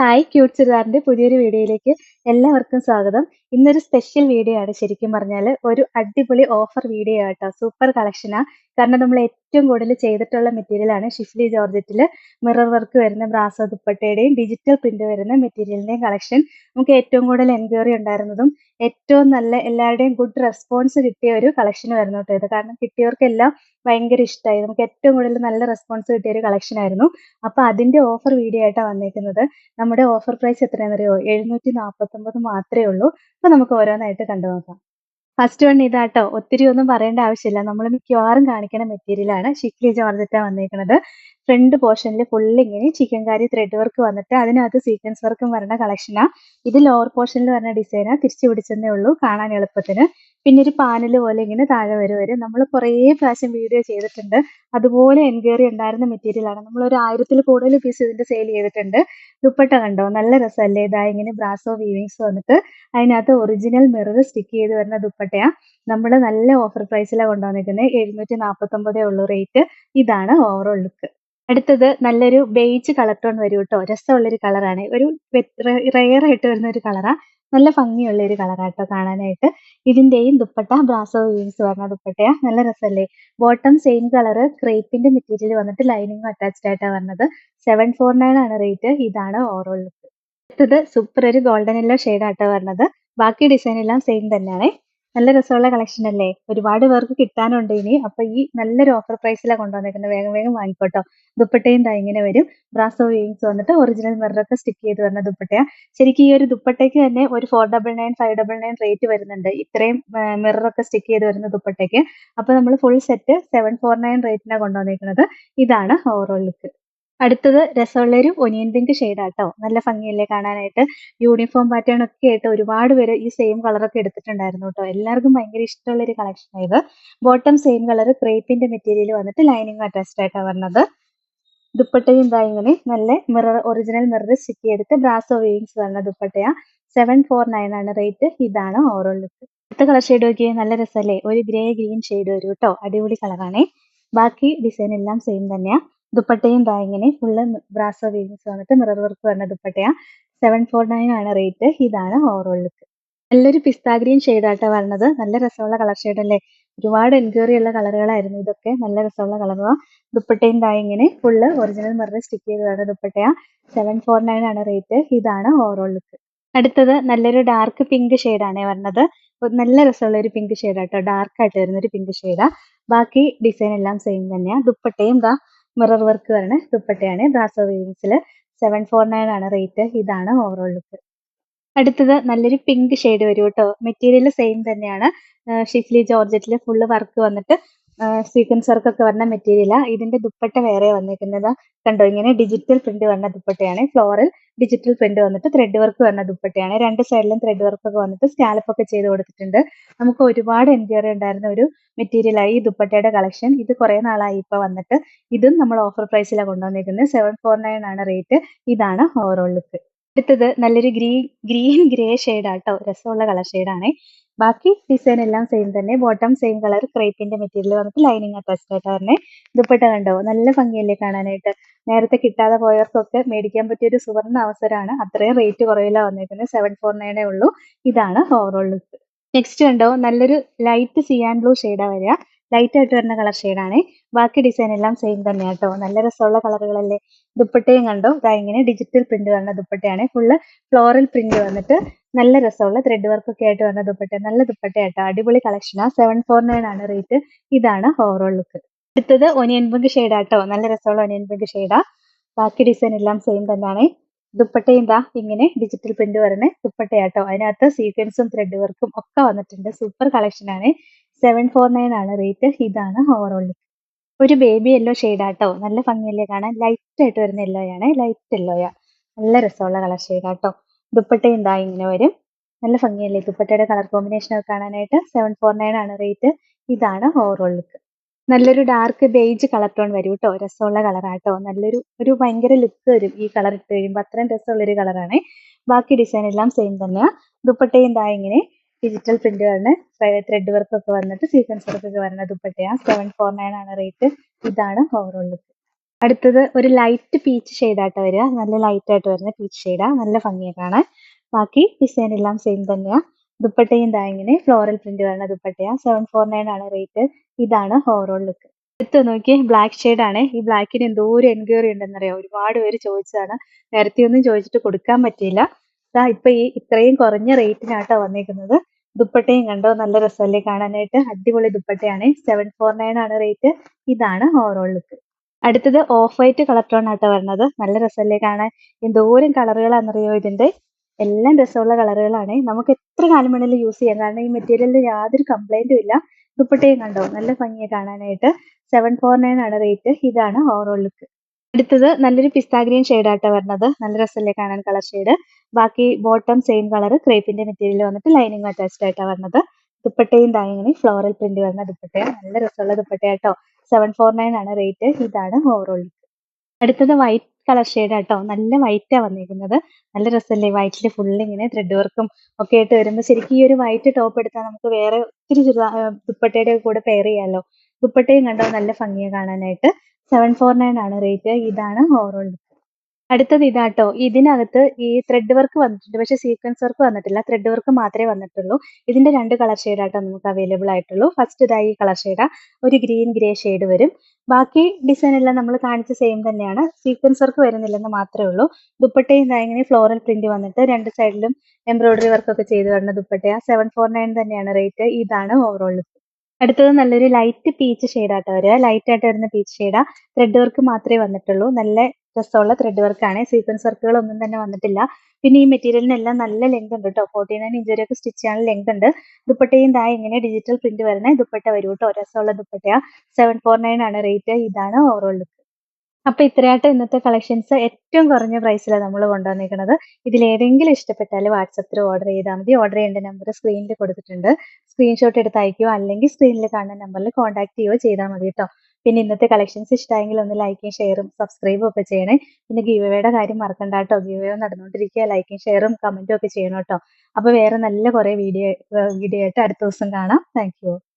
Hi cute ചുരിദാറിന്റെ പുതിയൊരു വീഡിയോയിലേക്ക് എല്ലാവർക്കും സ്വാഗതം. ഇന്നൊരു സ്പെഷ്യൽ വീഡിയോ ആണ്. ശരിക്കും പറഞ്ഞാൽ ഒരു അടിപൊളി ഓഫർ വീഡിയോ ആട്ടോ. സൂപ്പർ കളക്ഷനാ കാരണം നമ്മൾ ഏറ്റവും കൂടുതൽ ചെയ്തിട്ടുള്ള മെറ്റീരിയലാണ് ഷിഫ്ലി ജോർജറ്റിൽ മിറർ വർക്ക് വരുന്ന ബ്രാസോ ദുപ്പട്ടയുടെയും ഡിജിറ്റൽ പ്രിന്റ് വരുന്ന മെറ്റീരിയലിന്റെയും കളക്ഷൻ നമുക്ക് ഏറ്റവും കൂടുതൽ എൻക്വയറി ഉണ്ടായിരുന്നതും ഏറ്റവും നല്ല എല്ലാവരുടെയും ഗുഡ് റെസ്പോൺസ് കിട്ടിയ ഒരു കളക്ഷൻ വരുന്നു കേട്ടോ ഇത്. കാരണം കിട്ടിയവർക്കെല്ലാം ഭയങ്കര ഇഷ്ടമായി നമുക്ക് ഏറ്റവും കൂടുതൽ നല്ല റെസ്പോൺസ് കിട്ടിയ ഒരു കളക്ഷൻ ആയിരുന്നു. അപ്പൊ അതിന്റെ ഓഫർ വീഡിയോ ആയിട്ടാണ് വന്നേക്കുന്നത്. നമ്മുടെ ഓഫർ പ്രൈസ് എത്രയാണെന്നറിയോ? എഴുന്നൂറ്റി നാൽപ്പത്തൊമ്പത് മാത്രമേ ഉള്ളൂ. അപ്പൊ നമുക്ക് ഓരോന്നായിട്ട് കണ്ടു നോക്കാം ഫസ്റ്റ് വൺ ഇതാട്ടോ. ഒത്തിരി ഒന്നും പറയേണ്ട ആവശ്യമില്ല. നമ്മൾ മിക്കവാറും കാണിക്കുന്ന മെറ്റീരിയലാണ് ഷിക്ലി ജോർജറ്റ വന്നേക്കുന്നത് ഫ്രണ്ട് പോർഷനിൽ ഫുള്ള് ഇങ്ങനെ ചിക്കൻ കാരി ത്രെഡ് വർക്ക് വന്നിട്ട് അതിനകത്ത് സീക്വൻസ് വർക്കും വരുന്ന കളക്ഷനാണ് ഇത് ലോവർ പോർഷനിൽ വരുന്ന ഡിസൈനാണ് തിരിച്ചു പിടിച്ചെന്നേ ഉള്ളൂ. കാണാൻ എളുപ്പത്തിന്. പിന്നെ ഒരു പാനൽ പോലെ ഇങ്ങനെ താഴെ വരും നമ്മൾ കുറേ പ്രാവശ്യം വീഡിയോ ചെയ്തിട്ടുണ്ട്. അതുപോലെ എൻക്വയറി ഉണ്ടായിരുന്ന മെറ്റീരിയലാണ് നമ്മൾ ഒരു ആയിരത്തിൽ കൂടുതൽ പീസ് ഇതിന്റെ സെയിൽ ചെയ്തിട്ടുണ്ട്. ദുപ്പട്ട കണ്ടോ? നല്ല രസമല്ലേ? ഇതാ ഇങ്ങനെ ബ്രാസോ വീവിങ്സ് വന്നിട്ട് അതിനകത്ത് ഒറിജിനൽ മിറർ സ്റ്റിക്ക് ചെയ്ത് വരുന്ന ദുപ്പട്ടയാ. നമ്മൾ നല്ല ഓഫർ പ്രൈസിലാണ് കൊണ്ടുവന്നിരിക്കുന്നത് എഴുന്നൂറ്റി നാൽപ്പത്തൊമ്പതേ ഉള്ളൂ റേറ്റ് ഇതാണ് ഓവറോൾ ലുക്ക് അടുത്തത് നല്ലൊരു ബേജ് കളർ ടോൺ വരും കേട്ടോ രസമുള്ളൊരു കളറാണ് ഒരു റെയർ ആയിട്ട് വരുന്ന ഒരു കളറാ നല്ല ഭംഗിയുള്ള ഒരു കളറാട്ടോ കാണാനായിട്ട്. ഇതിന്റെയും ദുപ്പട്ട ബ്രാസോ യൂസ് പറഞ്ഞ ദുപ്പട്ടയാ. നല്ല രസമല്ലേ ബോട്ടം സെയിം കളർ ക്രേപ്പിന്റെ മെറ്റീരിയൽ വന്നിട്ട് ലൈനിങ് അറ്റാച്ച്ഡ് ആയിട്ടാണ് വന്നത്. സെവൻ ഫോർ നയൻ ആണ് റേറ്റ്. ഇതാണ് ഓവറോൾ ലുക്ക് അടുത്തത് സൂപ്പർ ഒരു ഗോൾഡൻ എല്ലോ ഷെയ്ഡ് ആട്ടോ വരുന്നത് ബാക്കി ഡിസൈൻ എല്ലാം സെയിം തന്നെയാണ്. നല്ല രസമുള്ള കളക്ഷൻ അല്ലേ? ഒരുപാട് പേർക്ക് കിട്ടാനുണ്ട് ഇനി. അപ്പൊ ഈ നല്ലൊരു ഓഫർ പ്രൈസിലാണ് കൊണ്ടുവന്നിരിക്കുന്നത് വേഗം വേഗം വാങ്ങിക്കോട്ടോ. ദുപ്പട്ടയും ദാ ഇങ്ങനെ വരും. ബ്രാസോ വീവിങ്സ് വന്നിട്ട് ഒറിജിനൽ മിററൊക്കെ സ്റ്റിക്ക് ചെയ്ത് വരുന്ന ദുപ്പട്ടയാ. ശരിക്കും ഈ ഒരു ദുപ്പട്ടയ്ക്ക് തന്നെ ഒരു four double nine five double nine rate വരുന്നുണ്ട്. ഇത്രയും മിററൊക്കെ സ്റ്റിക്ക് ചെയ്ത് വരുന്ന ദുപ്പട്ടയ്ക്ക്. അപ്പൊ നമ്മൾ full set seven four nine റേറ്റിനാണ് കൊണ്ടുവന്നേക്കുന്നത്. ഇതാണ് ഓവറോൾ ലുക്ക് അടുത്തത് രസമുള്ള ഒരു ഒനിയൻ പിങ്ക് ഷെയ്ഡാട്ടോ. നല്ല ഭംഗിയല്ലേ കാണാനായിട്ട്. യൂണിഫോം പാറ്റേൺ ഒക്കെ ആയിട്ട് ഒരുപാട് പേര് ഈ സെയിം കളറൊക്കെ എടുത്തിട്ടുണ്ടായിരുന്നു കേട്ടോ എല്ലാവർക്കും ഭയങ്കര ഇഷ്ടമുള്ള ഒരു കളക്ഷൻ ആയത് ബോട്ടം സെയിം കളർ ക്രേപ്പിന്റെ മെറ്റീരിയൽ വന്നിട്ട് ലൈനിങ് അറ്റാച്ച്ഡ് ആയിട്ടാണ് വരുന്നത് ദുപ്പട്ടയും ഇതാ ഇങ്ങനെ നല്ല മിറർ ഒറിജിനൽ മിറർ സ്റ്റിക്ക് ചെയ്തിട്ട് ബ്രാസോ വീവിങ്സ് വരുന്ന ദുപ്പട്ടയാ. സെവൻ ഫോർ നയൻ ആണ് റേറ്റ് ഇതാണ് ഓവറോൾ ലുക്ക് അടുത്ത കളർ ഷെയ്ഡ് നോക്കിയാൽ നല്ല രസമല്ലേ ഒരു ഗ്രേ ഗ്രീൻ ഷെയ്ഡ് വരും കേട്ടോ അടിപൊളി കളറാണേ ബാക്കി ഡിസൈൻ എല്ലാം സെയിം തന്നെയാ. ദുപ്പട്ടയും ദാ ഇങ്ങനെ ഫുള്ള് ബ്രാസോ വീവിങ്സ് വന്നിട്ട് മിറർ വർക്ക് വരുന്ന ദുപ്പട്ടയാ. സെവൻ ഫോർ നയൻ ആണ് റേറ്റ് ഇതാണ് ഓവറോൾ ലുക്ക് നല്ലൊരു പിസ്താ ഗ്രീൻ ഷെയ്ഡായിട്ടാണ് വരുന്നത് നല്ല രസമുള്ള കളർ ഷെയ്ഡ് അല്ലേ? ഒരുപാട് എൻക്വയറി ഉള്ള കളറുകളായിരുന്നു ഇതൊക്കെ. നല്ല രസമുള്ള കളറുകൾ ദുപ്പട്ടയും ദാ ഇങ്ങനെ ഫുള്ള് ഒറിജിനൽ മിറർ സ്റ്റിക്ക് ചെയ്ത് വരുന്ന ദുപ്പട്ടയാ. സെവൻ ഫോർ നയൻ ആണ് റേറ്റ് ഇതാണ് ഓവറോൾ ലുക്ക് അടുത്തത് നല്ലൊരു ഡാർക്ക് പിങ്ക് ഷെയ്ഡാണ് വരുന്നത് നല്ല രസമുള്ള ഒരു പിങ്ക് ഷെയ്ഡാട്ടോ ഡാർക്ക് ആയിട്ട് വരുന്ന ഒരു പിങ്ക് ഷെയ്ഡാ ബാക്കി ഡിസൈൻ എല്ലാം സെയിം തന്നെയാ. ദുപ്പട്ടയും ദാ മിറർ വർക്ക് വരുന്ന ദുപ്പട്ടയാണ്. ബ്രാസോ വീവിങ്സിൽ സെവൻ ഫോർ നയൻ ആണ് റേറ്റ് ഇതാണ് ഓവറോൾ ലുക്ക് അടുത്തത് നല്ലൊരു പിങ്ക് ഷെയ്ഡ് വരും കേട്ടോ. മെറ്റീരിയൽ സെയിം തന്നെയാണ്. ഷിഫ്ലി ജോർജറ്റിൽ ഫുള്ള് വർക്ക് വന്നിട്ട് സീക്വൻസ് വർക്ക് ഒക്കെ വരുന്ന മെറ്റീരിയലാണ് ഇതിന്റെ ദുപ്പട്ട വേറെ വന്നിരിക്കുന്നത് കണ്ടോ ഇങ്ങനെ ഡിജിറ്റൽ പ്രിന്റ് വരുന്ന ദുപ്പട്ടയാണ്. ഫ്ലോറൽ ഡിജിറ്റൽ പ്രിന്റ് വന്നിട്ട് ത്രെഡ് വർക്ക് വരുന്ന ദുപ്പട്ടയാണ്. രണ്ട് സൈഡിലും ത്രെഡ് വർക്ക് ഒക്കെ വന്നിട്ട് സ്കാലപ്പ് ഒക്കെ ചെയ്ത് കൊടുത്തിട്ടുണ്ട്. നമുക്ക് ഒരുപാട് എൻക്വയറി ഉണ്ടായിരുന്ന ഒരു മെറ്റീരിയലായി ഈ ദുപ്പട്ടയുടെ കളക്ഷൻ ഇത് കുറെ നാളായി ഇപ്പൊ വന്നിട്ട്. ഇതും നമ്മൾ ഓഫർ പ്രൈസിലാണ് കൊണ്ടുവന്നിരിക്കുന്നത് സെവൻ ഫോർ നയൻ ആണ് റേറ്റ് ഇതാണ് ഓവറോൾ ലുക്ക് അടുത്തത് നല്ലൊരു ഗ്രീൻ ഗ്രീൻ ഗ്രേ ഷെയ്ഡ് ആട്ടോ രസമുള്ള കളർ ഷെയ്ഡാണ് ബാക്കി ഡിസൈൻ എല്ലാം സെയിം തന്നെ. ബോട്ടം സെയിം കളർ ക്രേപ്പിന്റെ മെറ്റീരിയൽ വന്നിട്ട് ലൈനിങ് അറ്റാച്ച്ഡ് ആയിട്ട് തന്നെ ദുപ്പട്ട കണ്ടോ? നല്ല ഭംഗിയല്ലേ കാണാനായിട്ട്. നേരത്തെ കിട്ടാതെ പോയവർക്കൊക്കെ മേടിക്കാൻ പറ്റിയ ഒരു സുവർണ അവസരമാണ്. അത്രയും റേറ്റ് കുറവിലാണ് വന്നിരിക്കുന്നത് സെവൻ ഫോർ നയനേ ഉള്ളൂ. ഇതാണ് ഓവറോൾ ലുക്ക് നെക്സ്റ്റ് കണ്ടോ? നല്ലൊരു ലൈറ്റ് സിയാൻ ബ്ലൂ ഷെയ്ഡാ വരിക. ലൈറ്റ് ആയിട്ട് വരുന്ന കളർ ഷെയ്ഡാണ് ബാക്കി ഡിസൈൻ എല്ലാം സെയിം തന്നെ കേട്ടോ. നല്ല രസമുള്ള കളറുകളല്ലേ ദുപ്പട്ടയും കണ്ടോ? ഇതാ ഇങ്ങനെ ഡിജിറ്റൽ പ്രിന്റ് വരുന്ന ദുപ്പട്ടയാണ്. ഫുള്ള് ഫ്ലോറൽ പ്രിന്റ് വന്നിട്ട് നല്ല രസമുള്ള ത്രെഡ് വർക്ക് ഒക്കെ ആയിട്ട് വരുന്ന ദുപ്പട്ട നല്ല ദുപ്പട്ട കേട്ടോ അടിപൊളി കളക്ഷനാ സെവൻ ഫോർ നയൻ ആണ് റേറ്റ് ഇതാണ് ഓവറോൾ ലുക്ക് അടുത്തത് ഒനിയൻ പിങ്ക് ഷെയ്ഡാട്ടോ നല്ല രസമുള്ള ഒനിയൻ പിങ്ക് ഷെയ്ഡാ ബാക്കി ഡിസൈൻ എല്ലാം സെയിം തന്നെയാണ് ദുപ്പട്ടയും ഇതാ ഇങ്ങനെ ഡിജിറ്റൽ പ്രിന്റ് വരുന്ന ദുപ്പട്ടയാട്ടോ. അതിനകത്ത് സീക്വൻസും ത്രെഡ് വർക്കും ഒക്കെ വന്നിട്ടുണ്ട്. സൂപ്പർ കളക്ഷൻ ആണ്. സെവൻ ഫോർ നയൻ ആണ് റേറ്റ് ഇതാണ് ഓവറോൾ ലുക്ക് ഒരു ബേബി യെല്ലോ ഷെയ്ഡാട്ടോ നല്ല ഭംഗിയല്ലേ കാണാൻ? ലൈറ്റ് ആയിട്ട് വരുന്ന യെല്ലോയാണ് ലൈറ്റ് യെല്ലോയാ നല്ല രസമുള്ള കളർ ഷെയ്ഡാട്ടോ ദുപ്പട്ടയും എന്താ ഇങ്ങനെ വരും. നല്ല ഭംഗിയല്ലേ? ദുപ്പട്ടയുടെ കളർ കോമ്പിനേഷൻ ഒക്കെ കാണാനായിട്ട് സെവൻ ഫോർ നയൻ ആണ് റേറ്റ് ഇതാണ് ഓവറോൾ ലുക്ക് നല്ലൊരു ഡാർക്ക് ബേജ് കളർ ടോൺ വരും കേട്ടോ രസമുള്ള കളറാട്ടോ നല്ലൊരു ഒരു ഭയങ്കര ലുക്ക് വരും ഈ കളർ ഇട്ട് കഴിയുമ്പോൾ അത്രയും രസമുള്ള ഒരു കളറാണ് ബാക്കി ഡിസൈൻ എല്ലാം സെയിം തന്നെയാ. ദുപ്പട്ട ഇതാ ഇങ്ങനെ ഡിജിറ്റൽ പ്രിന്റ് വരുന്ന ത്രെഡ് വർക്ക് ഒക്കെ വന്നിട്ട് സീക്വൻസ് വർക്ക് ഒക്കെ വരുന്ന ദുപ്പട്ടയാണ് സെവൻ ഫോർ നയൻ ആണ് റേറ്റ് ഇതാണ് ഓവറോൾ ലുക്ക് അടുത്തത് ഒരു ലൈറ്റ് പീച്ച് ഷെയ്ഡായിട്ട് വരിക. നല്ല ലൈറ്റ് ആയിട്ട് വരുന്ന പീച്ച് ഷെയ്ഡാ നല്ല ഭംഗിയെ കാണാൻ. ബാക്കി ഡിസൈൻ എല്ലാം സെയിം തന്നെയാ. ദുപ്പട്ടയും ദാ ഫ്ലോറൽ പ്രിന്റ് വരുന്ന ദുപ്പട്ടയാ. സെവൻ ഫോർ നയൻ ആണ് റേറ്റ് ഇതാണ് ഓവറോൾ ലുക്ക് അടുത്ത് നോക്കി ബ്ലാക്ക് ഷെയ്ഡ് ആണ്. ഈ ബ്ലാക്കിന് എന്തോ ഒരു എൻക്വയറി ഉണ്ടെന്നറിയാം? ഒരുപാട് പേര് ചോദിച്ചതാണ്. നേരത്തെ ഒന്നും ചോദിച്ചിട്ട് കൊടുക്കാൻ പറ്റിയില്ല. ദാ ഇപ്പൊ ഈ ഇത്രയും കുറഞ്ഞ റേറ്റിനാട്ടോ വന്നേക്കുന്നത്. ദുപ്പട്ടയും കണ്ടോ? നല്ല രസമല്ലേ കാണാനായിട്ട്. അടിപൊളി ദുപ്പട്ടയാണ്. സെവൻ ഫോർ നയൻ ആണ് റേറ്റ് ഇതാണ് ഓവറോൾ ലുക്ക് അടുത്തത് ഓഫ് വൈറ്റ് ആട്ടോ വരുന്നത്. നല്ല രസമല്ലേ കാണാൻ? എന്തോരം കളറുകളാണെന്നറിയോ ഇതിന്റെ എല്ലാം രസമുള്ള കളറുകളാണ്. നമുക്ക് എത്ര കാലം വേണമെങ്കിലും യൂസ് ചെയ്യാം. കാരണം ഈ മെറ്റീരിയലിൽ യാതൊരു കംപ്ലൈന്റും ഇല്ല. ദുപ്പട്ടയും കണ്ടോ? നല്ല ഭംഗിയെ കാണാനായിട്ട്. സെവൻ ഫോർ നയൻ ആണ് റേറ്റ് ഇതാണ് ഓവറോൾ ലുക്ക് അടുത്തത് നല്ലൊരു പിസ്താ ഗ്രീൻ വരുന്നത്. നല്ല രസമല്ലേ കാണാൻ കളർ ഷെയ്ഡ് ബാക്കി ബോട്ടം സെയിം കളർ ക്രേപ്പിന്റെ മെറ്റീരിയൽ വന്നിട്ട് ലൈനിങ് അറ്റാച്ച്ഡ് ആയിട്ടാണ് വരുന്നത്. ദുപ്പട്ടയും ദാ ഫ്ലോറൽ പ്രിന്റ് വരുന്ന ദുപ്പട്ടയാണ്. നല്ല രസമുള്ള ദുപ്പട്ടയാട്ടോ സെവൻ ഫോർ നയൻ ആണ് റേറ്റ് ഇതാണ് ഓവറോൾ അടുത്തത് വൈറ്റ് കളർ ഷെയ്ഡ് ആട്ടോ നല്ല വൈറ്റാ വന്നിരിക്കുന്നത് നല്ല രസമല്ലേ? വൈറ്റിൽ ഫുൾ ഇങ്ങനെ ത്രെഡ് വർക്കും ഒക്കെ ആയിട്ട് വരുമ്പോൾ ശരിക്കും ഈ ഒരു വൈറ്റ് ടോപ്പ് എടുത്താൽ നമുക്ക് വേറെ ഒത്തിരി ദുപ്പട്ടയുടെ കൂടെ പെയർ ചെയ്യാമല്ലോ ദുപ്പട്ടയും കണ്ടോ? നല്ല ഭംഗിയാണ് കാണാനായിട്ട്. സെവൻ ഫോർ നയൻ ആണ് റേറ്റ് ഇതാണ് ഓവറോൾ അടുത്തത് ഇതാട്ടോ. ഇതിനകത്ത് ഈ ത്രെഡ് വർക്ക് വന്നിട്ടുണ്ട്. പക്ഷെ സീക്വൻസ് വർക്ക് വന്നിട്ടില്ല. ത്രെഡ് വർക്ക് മാത്രമേ വന്നിട്ടുള്ളൂ. ഇതിന്റെ രണ്ട് കളർ ഷെയ്ഡാട്ടോ നമുക്ക് അവൈലബിൾ ആയിട്ടുള്ളൂ. ഫസ്റ്റ് ഇതായി കളർ ഷെയ്ഡാ ഒരു ഗ്രീൻ ഗ്രേ ഷെയ്ഡ് വരും. ബാക്കി ഡിസൈൻ എല്ലാം നമ്മൾ കാണിച്ച സെയിം തന്നെയാണ്. സീക്വൻസ് വർക്ക് വരുന്നില്ലെന്ന് മാത്രമേ ഉള്ളൂ. ദുപ്പട്ടയും ഇങ്ങനെ ഫ്ലോറൽ പ്രിന്റ് വന്നിട്ട് രണ്ട് സൈഡിലും എംബ്രോയിഡറി വർക്ക് ഒക്കെ ചെയ്ത് വരുന്ന ദുപ്പട്ട സെവൻ ഫോർ നയൻ തന്നെയാണ് റേറ്റ് ഇതാണ് ഓവറോൾ അടുത്തത് നല്ലൊരു ലൈറ്റ് പീച്ച് ഷെയ്ഡാട്ടോ വരിക. ലൈറ്റ് ആയിട്ട് വരുന്ന പീച്ച് ഷെയ്ഡാ ത്രെഡ് വർക്ക് മാത്രമേ വന്നിട്ടുള്ളൂ. നല്ല രസമുള്ള ത്രെഡ് വർക്കാണ് സീക്വൻസ് വർക്കുകൾ ഒന്നും തന്നെ വന്നിട്ടില്ല. പിന്നെ ഈ മെറ്റീരിയലിനെല്ലാം നല്ല ലെങ്ത് ഉണ്ട് കേട്ടോ ഫോർട്ടി നയൻ ഇഞ്ച് വരെയൊക്കെ സ്റ്റിച്ച് ചെയ്യാൻ ലെങ്ത് ഉണ്ട്. ദുപ്പട്ടയും ദാ ഇങ്ങനെ ഡിജിറ്റൽ പ്രിന്റ് വരുന്ന ദുപ്പട്ട വരും കേട്ടോ രസമുള്ള ദുപ്പട്ടയാ. സെവൻ ഫോർ നയൻ ആണ് റേറ്റ് ഇതാണ് ഓവറോൾ ലുക്ക് അപ്പൊ ഇത്രയായിട്ട് ഇന്നത്തെ കളക്ഷൻസ് ഏറ്റവും കുറഞ്ഞ പ്രൈസിലാണ് നമ്മൾ കൊണ്ടുവന്നിരിക്കുന്നത് ഇതിൽ ഏതെങ്കിലും ഇഷ്ടപ്പെട്ടാൽ വാട്സപ്പിൽ ഓർഡർ ചെയ്താൽ മതി. ഓർഡർ ചെയ്യേണ്ട നമ്പർ സ്ക്രീനിൽ കൊടുത്തിട്ടുണ്ട്. സ്ക്രീൻഷോട്ട് എടുത്ത് അയക്കുകയോ അല്ലെങ്കിൽ സ്ക്രീനിൽ കാണുന്ന നമ്പറിൽ കോൺടാക്ട് ചെയ്യുകയോ ചെയ്താൽ മതി കേട്ടോ പിന്നെ ഇന്നത്തെ കളക്ഷൻസ് ഇഷ്ടമായെങ്കിൽ ഒന്ന് ലൈക്കും ഷെയറും സബ്സ്ക്രൈബും ഒക്കെ ചെയ്യണേ. പിന്നെ ഗീവയുടെ കാര്യം മറക്കണ്ട കേട്ടോ ഗീവയോ നടന്നുകൊണ്ടിരിക്കുക ലൈക്കും ഷെയറും കമന്റും ഒക്കെ ചെയ്യണം കേട്ടോ അപ്പൊ വേറെ നല്ല കുറെ വീഡിയോ വീഡിയോ ആയിട്ട് അടുത്ത ദിവസം കാണാം. താങ്ക്